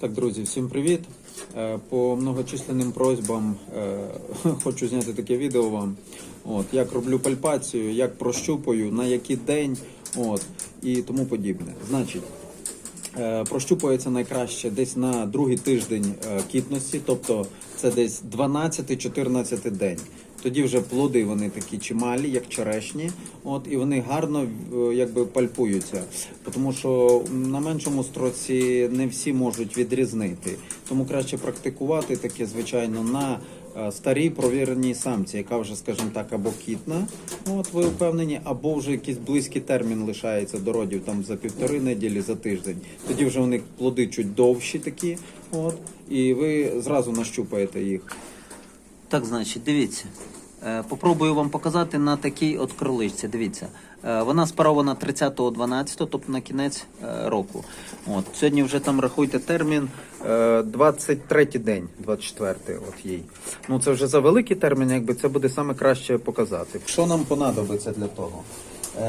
Так, друзі, всім привіт. Е, По многочисленним просьбам е, хочу зняти таке відео вам. От, як роблю пальпацію, як прощупую, на який день, от, і тому подібне. Значить, е, прощупується найкраще десь на другий тиждень кітності, тобто це десь 12-14 день. Тоді вже плоди вони такі чималі, як черешні, от і вони гарно е, якби пальпуються. Тому що на меншому строці не всі можуть відрізнити. Тому краще практикувати таке, звичайно, на е, старій провіреній самці, яка вже, скажімо так, або кітна, от ви впевнені, або вже якийсь близький термін лишається до родів там за півтори неділі, за тиждень. Тоді вже вони плоди чуть довші такі, от, і ви зразу нащупаєте їх. Так, значить, дивіться. Е, Попробую вам показати на такій от кроличці. Дивіться. Е, Вона спарована 30.12, тобто на кінець е, року. От. Сьогодні вже там рахуйте термін. Е, 23 день, 24 от їй. Ну це вже за великий термін, якби це буде саме краще показати. Що нам понадобиться для того?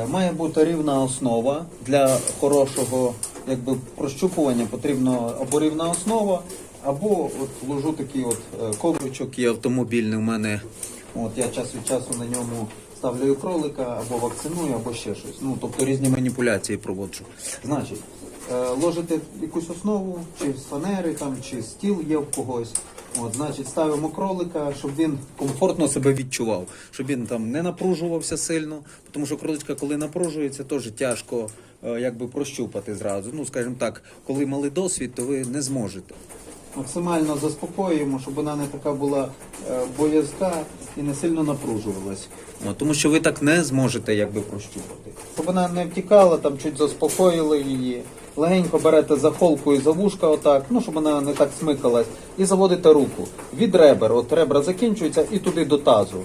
Має бути рівна основа для хорошого якби, прощупування потрібно або рівна основа, або от ложу такий от е, ковричок є автомобільний у мене. От я час від часу на ньому ставлю кролика або вакциную, або ще щось. Ну тобто різні маніпуляції проводжу. Значить, е, ложите якусь основу, чи з фанери, там, чи стіл є в когось. От, значить, ставимо кролика, щоб він комфортно себе відчував, щоб він там не напружувався сильно, тому що кроличка, коли напружується, теж тяжко е, якби прощупати зразу. Ну, скажімо так, коли малий досвід, то ви не зможете. Максимально заспокоюємо, щоб вона не така була е, боязка і не сильно напружувалась. От, тому що ви так не зможете якби прощупати. Щоб вона не втікала, там чуть заспокоїли її. Легенько берете за холку і за вушка, отак, ну щоб вона не так смикалась, і заводите руку від ребер. От ребра закінчуються і туди до тазу.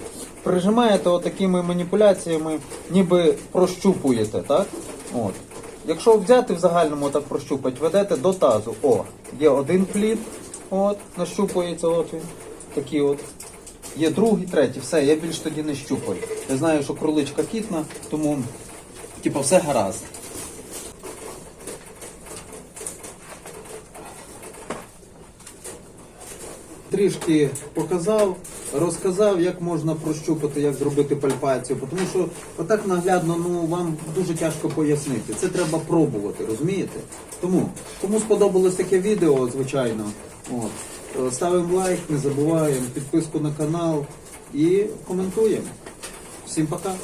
Прижимаєте отакими маніпуляціями, ніби прощупуєте, так? От. Якщо взяти в загальному так прощупати, ведете до тазу. О, є один плід, от, нащупується, от він. Такий от. Є другий, третій, все, я більш тоді не щупаю. Я знаю, що кроличка кітна, тому типу, все гаразд. Трішки показав, розказав, як можна прощупати, як зробити пальпацію. Тому що отак наглядно ну, вам дуже тяжко пояснити. Це треба пробувати, розумієте? Тому, кому сподобалось таке відео, звичайно, от, е, ставимо лайк, не забуваємо, підписку на канал і коментуємо. Всім пока!